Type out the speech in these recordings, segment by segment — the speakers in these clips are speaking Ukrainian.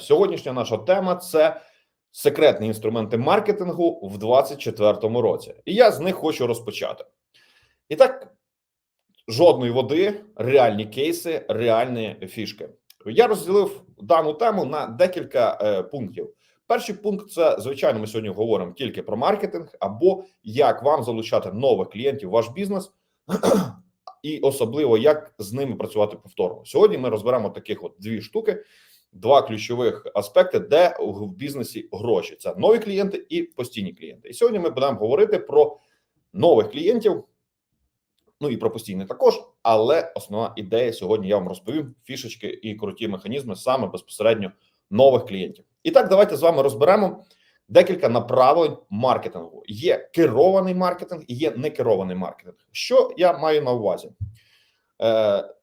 Сьогоднішня наша тема це секретні інструменти маркетингу в 2024 році. І я з них хочу розпочати. І так, жодної води, реальні кейси, реальні фішки. Я розділив дану тему на декілька е, пунктів. Перший пункт це звичайно. Ми сьогодні говоримо тільки про маркетинг або як вам залучати нових клієнтів в ваш бізнес, і особливо як з ними працювати повторно. Сьогодні ми розберемо таких от дві штуки, два ключових аспекти, де в бізнесі гроші: це нові клієнти і постійні клієнти. І сьогодні ми будемо говорити про нових клієнтів. Ну і про постійні також, але основна ідея сьогодні я вам розповім фішечки і круті механізми саме безпосередньо нових клієнтів. І так, давайте з вами розберемо декілька направлень маркетингу. Є керований маркетинг і є некерований маркетинг. Що я маю на увазі? Е,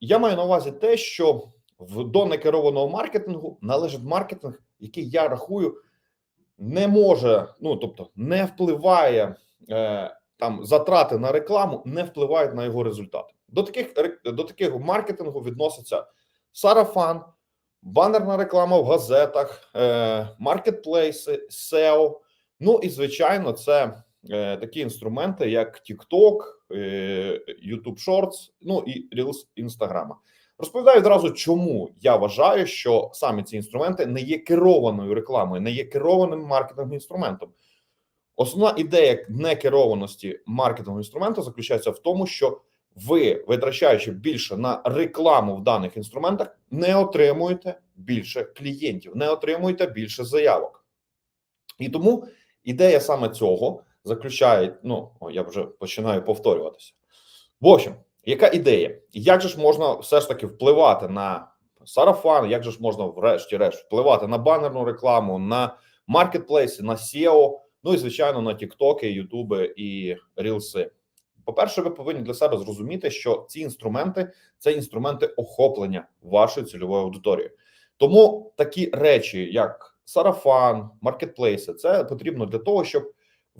Я маю на увазі те, що в до некерованого маркетингу належить маркетинг, який я рахую, не може, ну тобто, не впливає. Е, там затрати на рекламу не впливають на його результати. До таких до таких маркетингу відноситься сарафан, банерна реклама в газетах, е, маркетплейси, SEO. Ну і звичайно, це е, такі інструменти, як TikTok, е, YouTube Shorts, ну і Reels Instagram. Розповідаю одразу, чому я вважаю, що саме ці інструменти не є керованою рекламою, не є керованим маркетинговим інструментом. Основна ідея некерованості маркетингового інструменту заключається в тому, що ви, витрачаючи більше на рекламу в даних інструментах, не отримуєте більше клієнтів, не отримуєте більше заявок. І тому ідея саме цього заключає: ну я вже починаю повторюватися. В общем, яка ідея? Як же ж можна все ж таки впливати на сарафан? Як же ж можна, врешті-решт, впливати на банерну рекламу, на маркетплейси, на SEO? Ну і звичайно на Тіктоки, Ютуби і Рілси. По-перше, ви повинні для себе зрозуміти, що ці інструменти це інструменти охоплення вашої цільової аудиторії. Тому такі речі, як сарафан, маркетплейси, це потрібно для того, щоб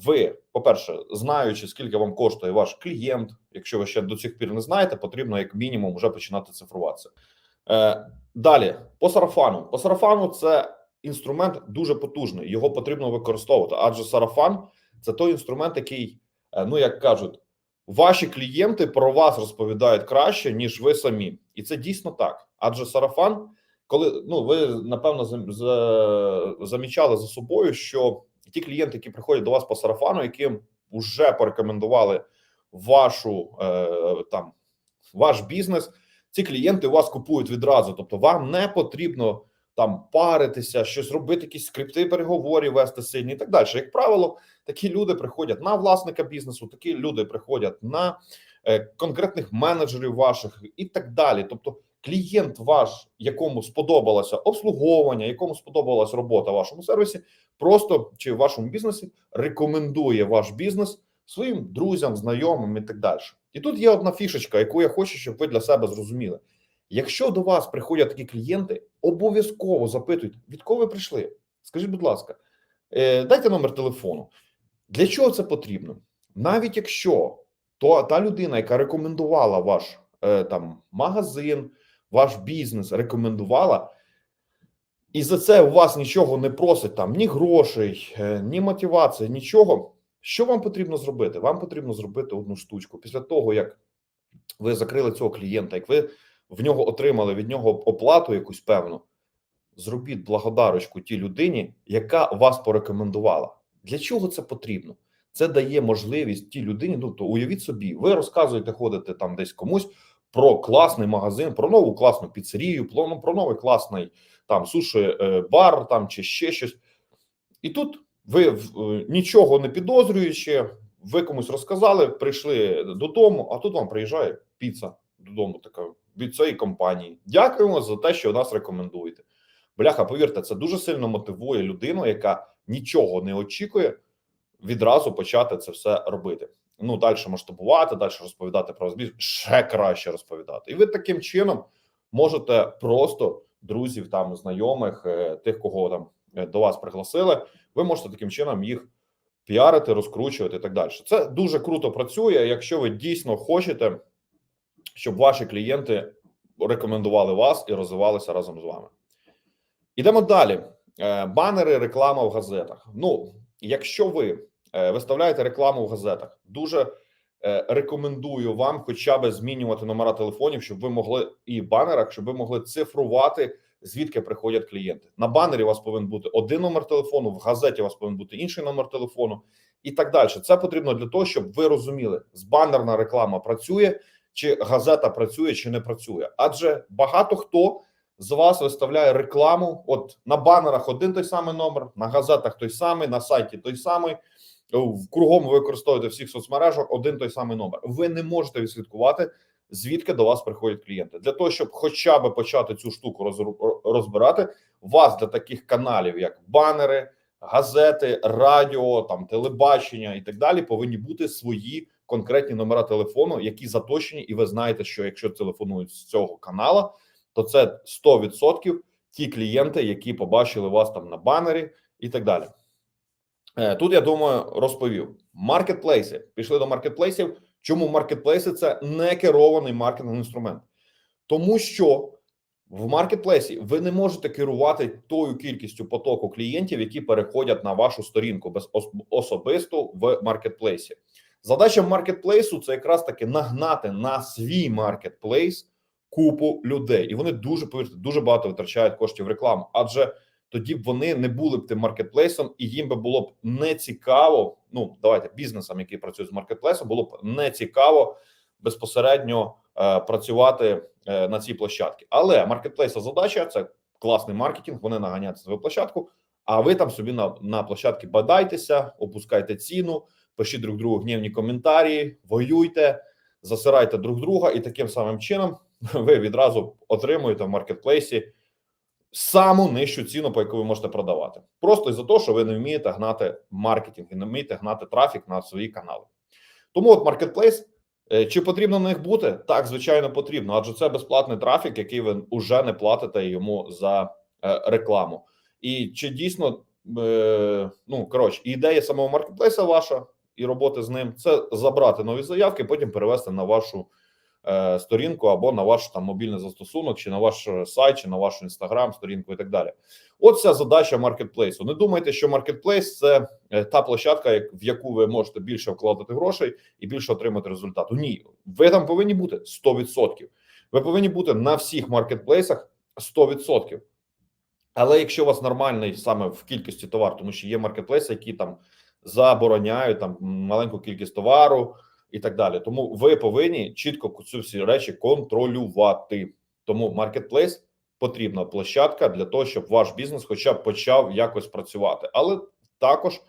ви, по-перше, знаючи, скільки вам коштує ваш клієнт, якщо ви ще до цих пір не знаєте, потрібно як мінімум вже починати цифруватися. Е, Далі по сарафану. По сарафану це інструмент дуже потужний. Його потрібно використовувати. Адже сарафан це той інструмент, який, ну як кажуть, ваші клієнти про вас розповідають краще, ніж ви самі, і це дійсно так. Адже сарафан, коли ну ви напевно замічали за собою, що ті клієнти, які приходять до вас по сарафану, яким вже порекомендували вашу е, там ваш бізнес, ці клієнти у вас купують відразу. Тобто, вам не потрібно там паритися, щось робити, якісь скрипти переговорів вести сильні і так далі. Як правило, такі люди приходять на власника бізнесу, такі люди приходять на е, конкретних менеджерів ваших і так далі. Тобто, клієнт ваш, якому сподобалося обслуговування, якому сподобалась робота в вашому сервісі, просто чи в вашому бізнесі рекомендує ваш бізнес своїм друзям, знайомим і так далі. І тут є одна фішечка, яку я хочу, щоб ви для себе зрозуміли. Якщо до вас приходять такі клієнти, обов'язково запитуйте, від кого ви прийшли. Скажіть, будь ласка, е, дайте номер телефону. Для чого це потрібно? Навіть якщо то та людина, яка рекомендувала ваш е, там магазин, ваш бізнес, рекомендувала, і за це у вас нічого не просить, там ні грошей, е, ні мотивації, нічого. Що вам потрібно зробити? Вам потрібно зробити одну штучку. Після того, як ви закрили цього клієнта, як ви в нього отримали від нього оплату якусь певну, зробіть благодарочку тій людині, яка вас порекомендувала. Для чого це потрібно? Це дає можливість тій людині. Ну то уявіть собі, ви розказуєте, ходите там десь комусь про класний магазин, про нову класну піцерію, про, ну, новий класний там суші е, бар там чи ще щось. І тут ви е, нічого не підозрюючи, ви комусь розказали, прийшли додому, а тут вам приїжджає піца додому. Така від цієї компанії. Дякуємо за те, що нас рекомендуєте. Бляха, повірте, це дуже сильно мотивує людину, яка нічого не очікує, відразу почати це все робити. Ну, далі масштабувати, далі розповідати про розбіг, ще краще розповідати. І ви таким чином можете просто друзів, там знайомих, е, тих, кого там е, до вас пригласили, ви можете таким чином їх піарити, розкручувати і так далі. Це дуже круто працює, якщо ви дійсно хочете щоб ваші клієнти рекомендували вас і розвивалися разом з вами. Ідемо далі. Е, Банери, реклама в газетах. Ну, якщо ви е, виставляєте рекламу в газетах, дуже е, рекомендую вам хоча б змінювати номера телефонів, щоб ви могли і банерах, щоб ви могли цифрувати, звідки приходять клієнти. На банері у вас повинен бути один номер телефону, в газеті у вас повинен бути інший номер телефону, і так далі. Це потрібно для того, щоб ви розуміли, збанерна реклама працює, чи газета працює, чи не працює. Адже багато хто з вас виставляє рекламу. От на банерах один той самий номер, на газетах той самий, на сайті той самий. В кругом ви використовуєте всіх соцмережах один той самий номер. Ви не можете відслідкувати, звідки до вас приходять клієнти. Для того, щоб хоча б почати цю штуку роз- розбирати, вас для таких каналів, як банери, газети, радіо, там телебачення і так далі, повинні бути свої конкретні номера телефону, які заточені, і ви знаєте, що якщо телефонують з цього канала, то це 100% ті клієнти, які побачили вас там на банері, і так далі. Е, Тут я думаю, розповів маркетплейси. Пішли до маркетплейсів. Чому маркетплейси це не керований маркетинг інструмент? Тому що в маркетплейсі ви не можете керувати тою кількістю потоку клієнтів, які переходять на вашу сторінку без ос- особисто в маркетплейсі. Задача маркетплейсу це якраз таки нагнати на свій маркетплейс купу людей, і вони дуже повірте, дуже багато витрачають коштів в рекламу, адже тоді б вони не були б тим маркетплейсом, і їм би було б не цікаво. Ну давайте бізнесам, які працюють з маркетплейсом, було б не цікаво безпосередньо е, працювати е, на цій площадці. Але маркетплейса задача це класний маркетинг. Вони наганяють на свою площадку. А ви там собі на, на площадці бадайтеся, опускайте ціну, пишіть друг другу гнівні коментарі, воюйте, засирайте друг друга, і таким самим чином ви відразу отримуєте в маркетплейсі саму нижчу ціну, по яку ви можете продавати. Просто із-за того, що ви не вмієте гнати маркетинг і не вмієте гнати трафік на свої канали. Тому от маркетплейс. е, Чи потрібно на них бути? Так, звичайно, потрібно, адже це безплатний трафік, який ви вже не платите йому за е, рекламу. І чи дійсно е, ну коротше, ідея самого маркетплейса ваша і роботи з ним це забрати нові заявки, потім перевести на вашу сторінку або на ваш там мобільний застосунок, чи на ваш е, сайт, чи на вашу інстаграм, сторінку і так далі. От ця задача маркетплейсу. Не думайте, що маркетплейс це е, та площадка, в яку ви можете більше вкладати грошей і більше отримати результату. Ні, ви там повинні бути 100%. Ви повинні бути на всіх маркетплейсах 100%. Але якщо у вас нормальний саме в кількості товару, тому що є маркетплейси, які там забороняють там маленьку кількість товару і так далі. Тому ви повинні чітко цю всі речі контролювати. Тому маркетплейс потрібна площадка для того, щоб ваш бізнес, хоча б почав якось працювати. Але також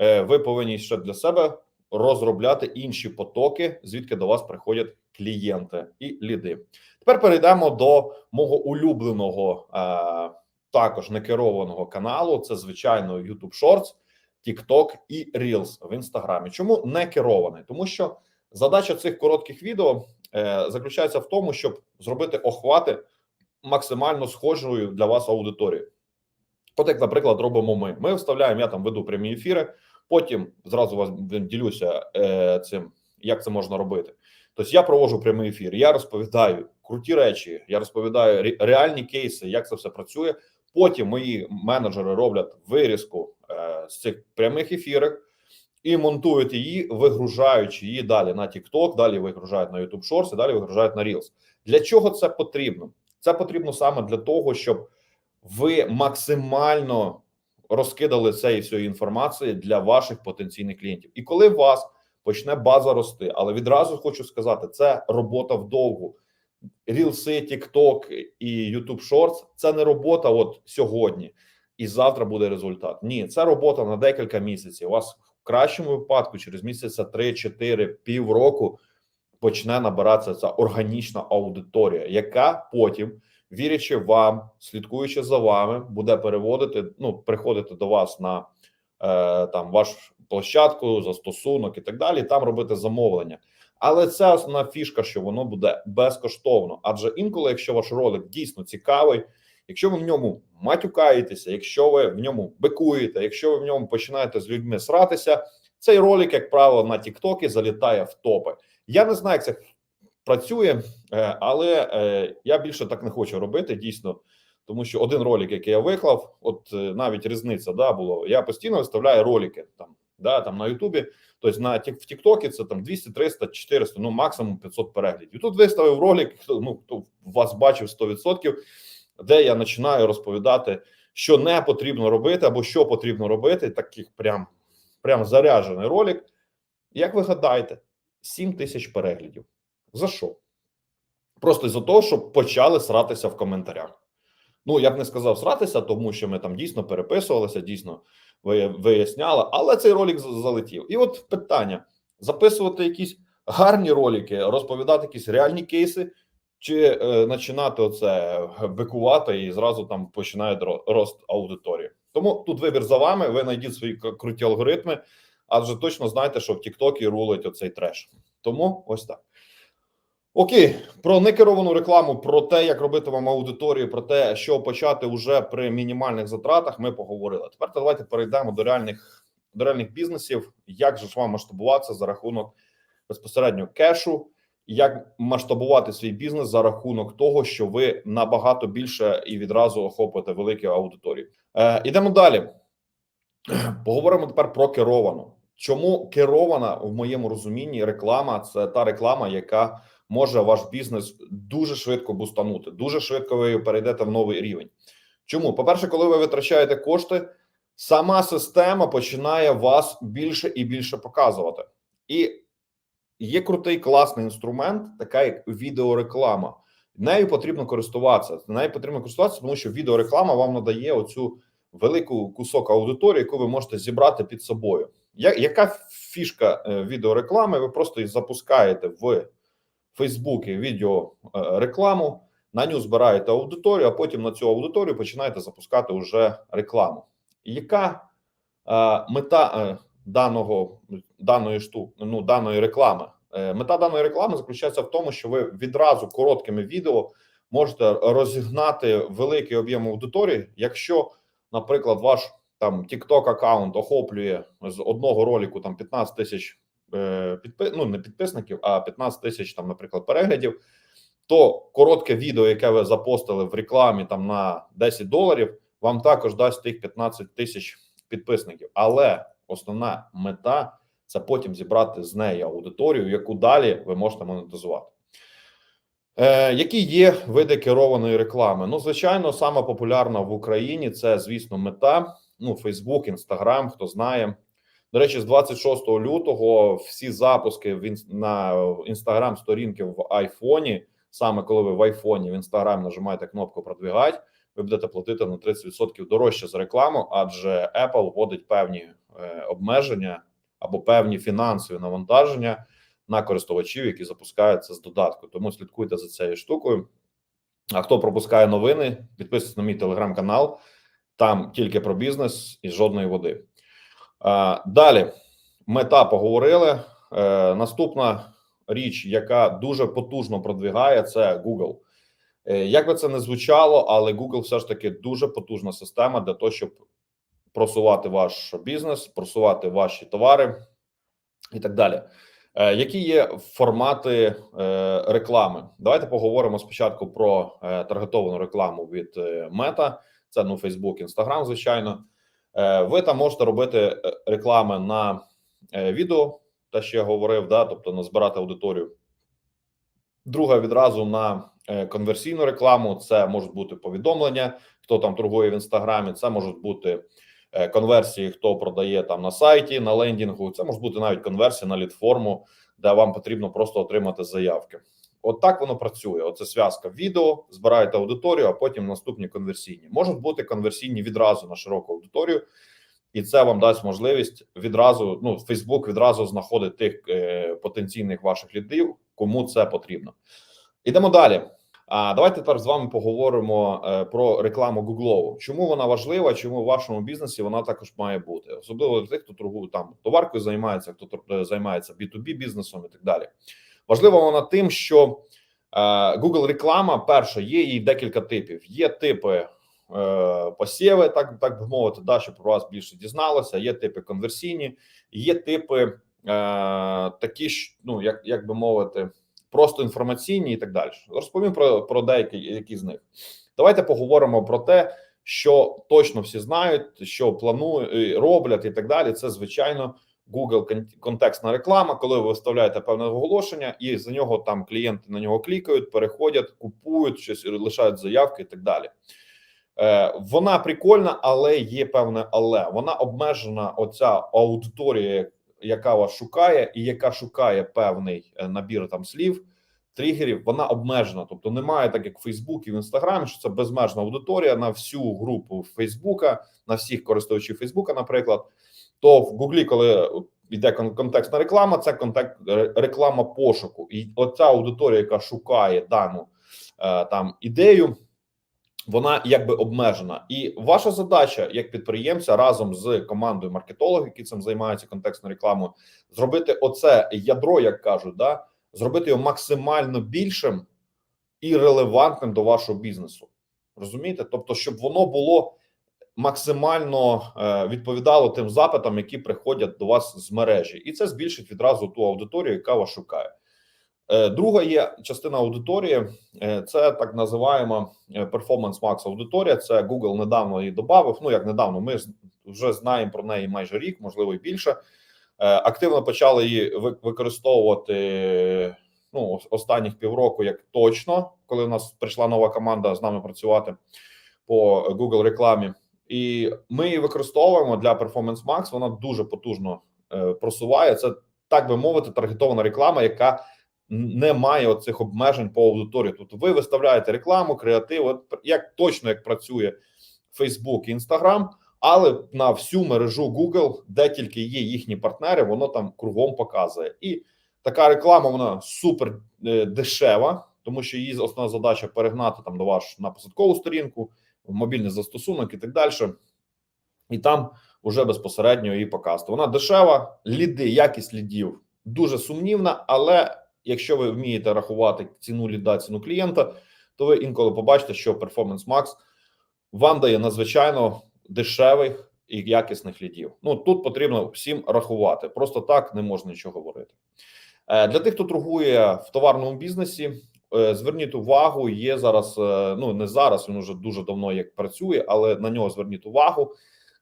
е, ви повинні ще для себе розробляти інші потоки, звідки до вас приходять клієнти і ліди. Тепер перейдемо до мого улюбленого, е, також некерованого каналу. Це звичайно YouTube Shorts, TikTok і Reels в інстаграмі. Чому не керований? Тому що задача цих коротких відео е, заключається в тому, щоб зробити охвати максимально схожою для вас аудиторією. От як, наприклад, робимо ми. Ми вставляємо, я там веду прямі ефіри, потім зразу вас ділюся е, цим, як це можна робити. Тобто я проводжу прямий ефір, я розповідаю круті речі, я розповідаю ре- реальні кейси, як це все працює. Потім мої менеджери роблять вирізку з цих прямих ефірів і монтують її, вигружаючи її далі на TikTok, далі вигружають на YouTube Shorts, і далі вигружають на Reels. Для чого це потрібно? Це потрібно саме для того, щоб ви максимально розкидали цієї всієї інформації для ваших потенційних клієнтів. І коли у вас почне база рости, але відразу хочу сказати, це робота вдовгу. Рілси, TikTok і YouTube Shorts – це не робота от сьогодні і завтра буде результат. Ні, це робота на декілька місяців. У вас в кращому випадку через місяця 3-4, півроку почне набиратися ця органічна аудиторія, яка потім, вірячи вам, слідкуючи за вами, буде переводити, ну приходити до вас на е, там вашу площадку, застосунок і так далі. Там робити замовлення. Але це основна фішка, що воно буде безкоштовно. Адже інколи, якщо ваш ролик дійсно цікавий, якщо ви в ньому матюкаєтеся, якщо ви в ньому бикуєте, якщо ви в ньому починаєте з людьми сратися, цей ролик, як правило, на Тіктокі залітає в топи. Я не знаю, як це працює, е, але е, я більше так не хочу робити. Дійсно, Тому що один ролик, який я виклав, от е, навіть різниця да, було. Я постійно виставляю ролики там, да, там на Ютубі. Тобто на в Тіктокі це там 200, 300, 400, ну максимум 500 переглядів. І тут виставив ролик, ну хто вас бачив 100%, де я починаю розповідати, що не потрібно робити, або що потрібно робити. Таких прям, прям заряджений ролик. Як ви гадаєте, 7 тисяч переглядів. За що? Просто за того, щоб почали сратися в коментарях. Ну, я б не сказав сратися, тому що ми там дійсно переписувалися, дійсно виясняли, але цей ролик залетів. І от питання: записувати якісь гарні ролики, розповідати якісь реальні кейси, чи е, починати оце бикувати і зразу там починає ро- рост аудиторії. Тому тут вибір за вами. Ви знайдіть свої круті алгоритми, адже точно знаєте, що в Тіктокі рулить оцей треш. Тому ось так. Окей, про некеровану рекламу, про те, як робити вам аудиторію, про те, що почати уже при мінімальних затратах, ми поговорили. Тепер давайте перейдемо до реальних до реальних бізнесів. Як же ж вам масштабуватися за рахунок безпосередньо кешу, як масштабувати свій бізнес за рахунок того, що ви набагато більше і відразу охопите великі аудиторії. Е, ідемо далі. Поговоримо тепер про керовану. Чому керована в моєму розумінні реклама це та реклама, яка може ваш бізнес дуже швидко бустанути, дуже швидко ви перейдете в новий рівень. Чому? По-перше, коли ви витрачаєте кошти, сама система починає вас більше і більше показувати. І є крутий класний інструмент, така як відеореклама. Нею потрібно користуватися. Нею потрібно користуватися, тому що відеореклама вам надає оцю велику кусок аудиторії, яку ви можете зібрати під собою. Яка фішка е, відеореклами? Ви просто її запускаєте в Фейсбуці відео е, на нього збираєте аудиторію, а потім на цю аудиторію починаєте запускати вже рекламу. Яка е, мета даного даної штуки, ну даної реклами? Е, мета даної реклами заключається в тому, що ви відразу короткими відео можете розігнати великий об'єм аудиторії, якщо, наприклад, ваш там TikTok аккаунт охоплює з одного ролику там 15 тисяч е, підпи... ну, не підписників, а 15 тисяч там, наприклад, переглядів, то коротке відео, яке ви запостили в рекламі там на 10 доларів, вам також дасть тих 15 тисяч підписників. Але основна мета це потім зібрати з неї аудиторію, яку далі ви можете монетизувати. Е, які є види керованої реклами? Ну, звичайно, сама популярна в Україні це, звісно, мета. Ну, Facebook, Instagram, хто знає. До речі, з 26 лютого всі запуски в на інстаграм сторінки в айфоні, саме коли ви в айфоні в інстаграм нажимаєте кнопку продвігать, ви будете платити на 30% дорожче за рекламу, адже Apple вводить певні обмеження або певні фінансові навантаження на користувачів, які запускаються з додатку. Тому слідкуйте за цією штукою. А хто пропускає новини, підписуйтесь на мій телеграм-канал. Там тільки про бізнес і жодної води. Далі мета поговорили. Е, Наступна річ, яка дуже потужно продвігає, це Google. Е, Як би це не звучало, але Google все ж таки дуже потужна система для того, щоб просувати ваш бізнес, просувати ваші товари і так далі. Е, Які є формати е, реклами? Давайте поговоримо спочатку про е, таргетовану рекламу від Meta. Це ну Facebook, Instagram, звичайно. Ви там можете робити реклами на відео, те, що я говорив, да, тобто назбирати аудиторію. Друга відразу на конверсійну рекламу. Це можуть бути повідомлення, хто там торгує в інстаграмі. Це можуть бути конверсії, хто продає там на сайті, на лендінгу. Це може бути навіть конверсія на лідформу, де вам потрібно просто отримати заявки. От так воно працює. Оце зв'язка відео, збираєте аудиторію, а потім наступні конверсійні. Можуть бути конверсійні відразу на широку аудиторію, і це вам дасть можливість відразу. Ну, Facebook відразу знаходить тих е, потенційних ваших лідів, кому це потрібно. Ідемо далі. А давайте тепер з вами поговоримо е, про рекламу Гуглову. Чому вона важлива? Чому в вашому бізнесі вона також має бути, особливо для тих, хто торгує там товаркою, займається, хто е, займається B2B бізнесом і так далі. Важлива вона тим, що е, Google реклама перша є її декілька типів. Є типи посіви, так так би мовити, да, щоб про вас більше дізналося. Є типи конверсійні, є типи е, такі ну як, як би мовити, просто інформаційні і так далі. Розповім про, про деякі які з них. Давайте поговоримо про те, що точно всі знають, що планують, роблять і так далі. Це звичайно Google контекстна реклама, коли ви виставляєте певне оголошення, і за нього там клієнти на нього клікають, переходять, купують щось, лишають заявки і так далі. Е, Вона прикольна, але є певне але. Вона обмежена, оця аудиторія, яка вас шукає, і яка шукає певний е, набір там слів, тригерів, вона обмежена. Тобто немає так, як в Фейсбуці, в Інстаграмі, що це безмежна аудиторія на всю групу Фейсбука, на всіх користувачів Фейсбука, наприклад. То в Гуглі, коли йде контекстна реклама, це контекст реклама пошуку, і оця аудиторія, яка шукає дану е, там ідею, вона якби обмежена. І ваша задача як підприємця разом з командою маркетологів, які цим займаються контекстною рекламою, зробити оце ядро, як кажуть, да, зробити його максимально більшим і релевантним до вашого бізнесу. Розумієте? Тобто, щоб воно було максимально е, відповідало тим запитам, які приходять до вас з мережі, і це збільшить відразу ту аудиторію, яка вас шукає. Е, Друга є частина аудиторії, е, це так називаємо Performance Max аудиторія. Це Google недавно її додав. Ну як недавно, ми вже знаємо про неї майже рік, можливо, і більше. Е, Активно почали її використовувати ну останніх півроку, як точно, коли у нас прийшла нова команда з нами працювати по Google рекламі. І ми її використовуємо для Performance Max. Вона дуже потужно е, просуває. Це так би мовити, таргетована реклама, яка не має оцих обмежень по аудиторії. Тобто ви виставляєте рекламу, креатив, от як точно як працює Facebook і Instagram, але на всю мережу Google, де тільки є їхні партнери, воно там кругом показує. І така реклама вона супер е, дешева, тому що її основна задача перегнати там до вас на посадкову сторінку, в мобільний застосунок і так далі. І там вже безпосередньо її показувати. Вона дешева, ліди, якість лідів дуже сумнівна, але якщо ви вмієте рахувати ціну ліда, ціну клієнта, то ви інколи побачите, що Performance Max вам дає надзвичайно дешевих і якісних лідів. Ну тут потрібно всім рахувати. Просто так не можна нічого говорити. Е, Для тих, хто торгує в товарному бізнесі, е, зверніть увагу. Є зараз. е, Ну не зараз, він уже дуже давно як працює, але на нього зверніть увагу.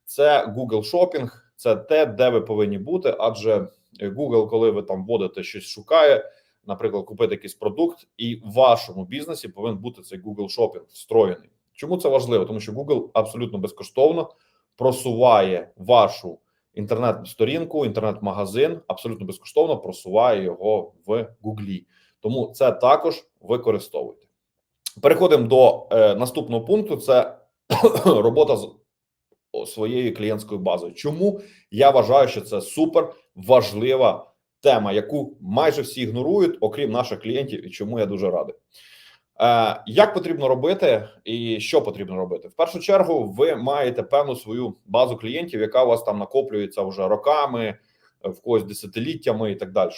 Це Google Shopping, це те, де ви повинні бути. Адже Google, коли ви там вводите щось, шукає, наприклад, купити якийсь продукт, і в вашому бізнесі повинен бути цей Google Shopping встроєний. Чому це важливо? Тому що Google абсолютно безкоштовно просуває вашу інтернет-сторінку, інтернет-магазин, абсолютно безкоштовно просуває його в Гуглі. Тому це також використовуйте. Переходимо до е, наступного пункту: це робота з своєю клієнтською базою. Чому я вважаю, що це супер важлива тема, яку майже всі ігнорують, окрім наших клієнтів, і чому я дуже радий. Е, як потрібно робити, і що потрібно робити? В першу чергу, ви маєте певну свою базу клієнтів, яка у вас там накоплюється вже роками, в когось десятиліттями і так далі.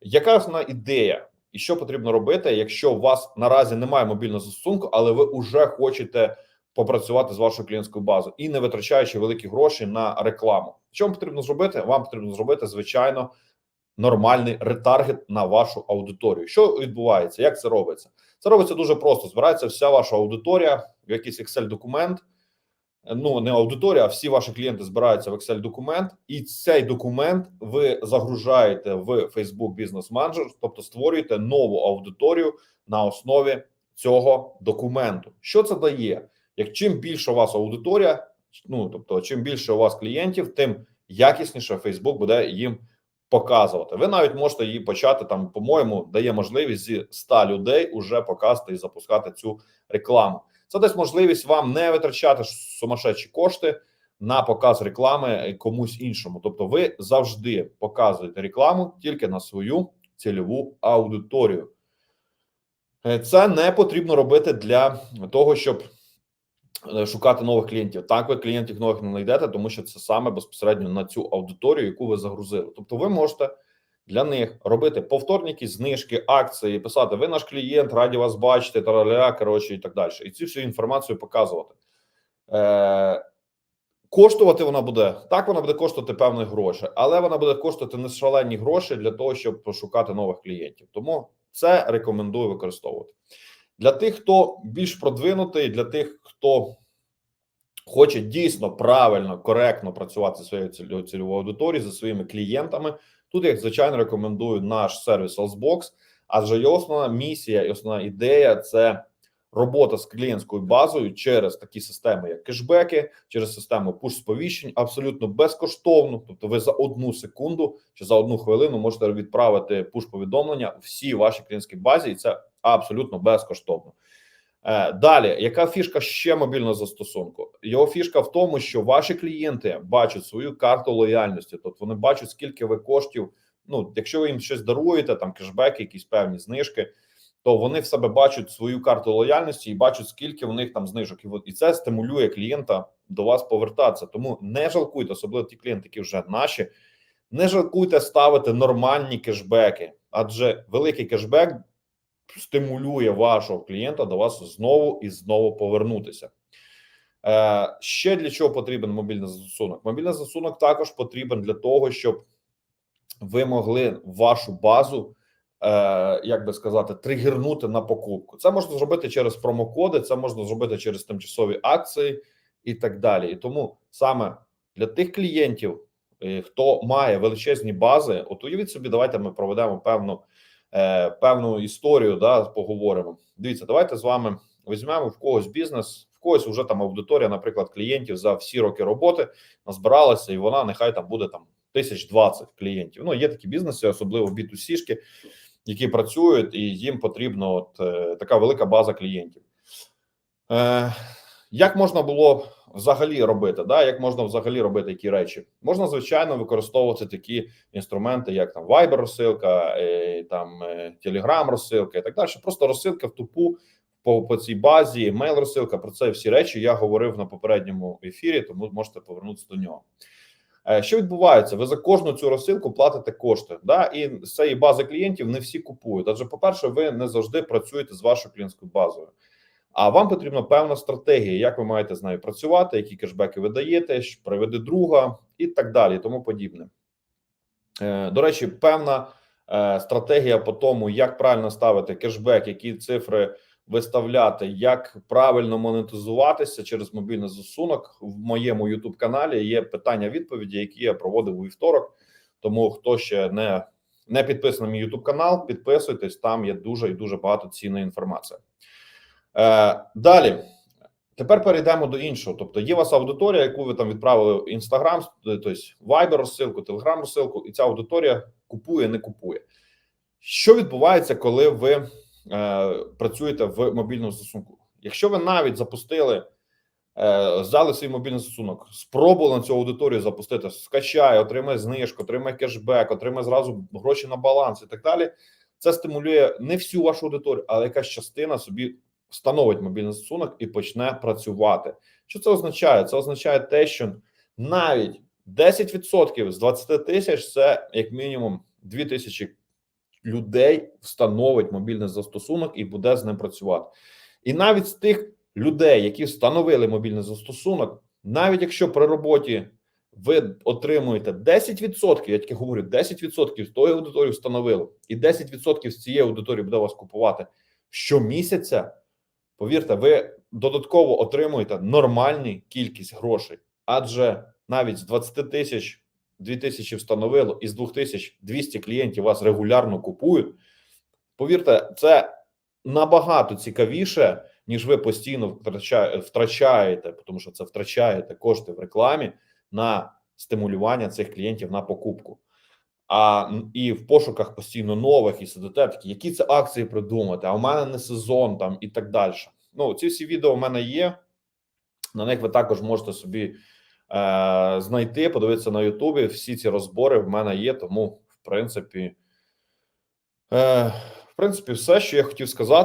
Яка основна ідея, і що потрібно робити, якщо у вас наразі немає мобільного застосунку, але ви вже хочете попрацювати з вашою клієнтською базою і не витрачаючи великі гроші на рекламу? Що вам потрібно зробити? Вам потрібно зробити звичайно нормальний ретаргет на вашу аудиторію. Що відбувається? Як це робиться? Це робиться дуже просто. Збирається вся ваша аудиторія в якийсь Excel документ. Ну не аудиторія, а всі ваші клієнти збираються в Excel документ, і цей документ ви загружаєте в Facebook Business Manager, тобто створюєте нову аудиторію на основі цього документу. Що це дає? Як чим більше у вас аудиторія, ну тобто, чим більше у вас клієнтів, тим якісніше Facebook буде їм показувати. Ви навіть можете її почати там, по-моєму, дає можливість зі 100 людей уже показати і запускати цю рекламу. Це дасть можливість вам не витрачати сумасшедші кошти на показ реклами комусь іншому. Тобто, ви завжди показуєте рекламу тільки на свою цільову аудиторію. Е, Це не потрібно робити для того, щоб шукати нових клієнтів. Так, ви клієнтів нових не знайдете, тому що це саме безпосередньо на цю аудиторію, яку ви загрузили. Тобто, ви можете для них робити повторні якісь знижки, акції, писати: ви наш клієнт, раді вас бачити, тараля, коротше, і так далі. І цю всю інформацію показувати. Е, Коштувати вона буде так, вона буде коштувати певні гроші, але вона буде коштувати не шалені гроші для того, щоб пошукати нових клієнтів. Тому це рекомендую використовувати. Для тих, хто більш продвинутий, для тих, хто хоче дійсно правильно, коректно працювати зі своєю цільовою аудиторією, зі своїми клієнтами. Тут я звичайно рекомендую наш сервіс Salesbox, адже його основна місія і основна ідея це робота з клієнтською базою через такі системи, як кешбеки, через систему пуш-сповіщень, абсолютно безкоштовно. Тобто, ви за одну секунду чи за одну хвилину можете відправити пуш-повідомлення всій вашій клієнтській базі, і це абсолютно безкоштовно. Е, Далі, яка фішка ще мобільного застосунку? Його фішка в тому, що ваші клієнти бачать свою карту лояльності, тобто вони бачать, скільки ви коштів. Ну, якщо ви їм щось даруєте, там кешбеки, якісь певні знижки, то вони в себе бачать свою карту лояльності і бачать, скільки в них там знижок. І це стимулює клієнта до вас повертатися. Тому не жалкуйте, особливо ті клієнти, які вже наші. Не жалкуйте ставити нормальні кешбеки, адже великий кешбек стимулює вашого клієнта до вас знову і знову повернутися. Е, ще для чого потрібен мобільний застосунок? Мобільний застосунок також потрібен для того, щоб ви могли вашу базу, е, як би сказати, тригернути на покупку. Це можна зробити через промокоди, це можна зробити через тимчасові акції і так далі. І тому саме для тих клієнтів, е, хто має величезні бази, от уявіть собі, давайте ми проведемо певну е, певну історію, да, поговоримо. Дивіться, давайте з вами візьмемо в когось бізнес, в когось вже там аудиторія, наприклад, клієнтів за всі роки роботи назбиралася, і вона нехай там буде там тисяч двадцять клієнтів. Ну, є такі бізнеси, особливо B2C-шки, які працюють, і їм потрібно от е, така велика база клієнтів. Е, як можна було взагалі робити? Да? Як можна взагалі робити які речі? Можна звичайно використовувати такі інструменти, як там Viber розсилка, е, там е, Telegram розсилка і так далі. Просто розсилка в тупу по, по цій базі, мейл розсилка. Про це всі речі я говорив на попередньому ефірі, тому можете повернутися до нього. Е, Що відбувається? Ви за кожну цю розсилку платите кошти, да і з цієї бази клієнтів не всі купують. Адже, по-перше, ви не завжди працюєте з вашою клієнтською базою. А вам потрібна певна стратегія, як ви маєте з нею працювати, які кешбеки ви даєте, приведе друга і так далі, тому подібне. Е, До речі, певна е, стратегія по тому, як правильно ставити кешбек, які цифри виставляти, як правильно монетизуватися через мобільний застосунок в моєму youtube каналі є питання відповіді, які я проводив у вівторок. Тому хто ще не, не підписаний на мій youtube канал, підписуйтесь, там є дуже і дуже багато цінної інформації. Е, Далі. Тепер перейдемо до іншого. Тобто, є у вас аудиторія, яку ви там відправили в Instagram, тобто Viber розсилку, Telegram розсилку, і ця аудиторія купує, не купує. Що відбувається, коли ви е, працюєте в мобільному застосунку? Якщо ви навіть запустили, е, взяли свій мобільний застосунок, спробували на цю аудиторію запустити, скачає, отримає знижку, отримає кешбек, отримає зразу гроші на баланс і так далі. Це стимулює не всю вашу аудиторію, але якась частина собі встановить мобільний застосунок і почне працювати. Що це означає? Це означає те, що навіть 10% з 20 тисяч це як мінімум 2 тисячі людей встановить мобільний застосунок і буде з ним працювати. І навіть з тих людей, які встановили мобільний застосунок, навіть якщо при роботі ви отримуєте 10%, я тільки говорю, 10% з тої аудиторії встановили, і 10% з цієї аудиторії буде вас купувати щомісяця. Повірте, ви додатково отримуєте нормальну кількість грошей, адже навіть з 20 тисяч 2 тисячі встановило, і з 2 тисяч 200 клієнтів вас регулярно купують. Повірте, це набагато цікавіше, ніж ви постійно втрачаєте, тому що це втрачаєте кошти в рекламі на стимулювання цих клієнтів на покупку. А і в пошуках постійно нових і сидите такі, які це акції придумати, а у мене не сезон там і так далі. Ну, ці всі відео в мене є. На них ви також можете собі е, знайти, подивитися на Ютубі. Всі ці розбори в мене є. Тому, в принципі, е, в принципі, все, що я хотів сказати.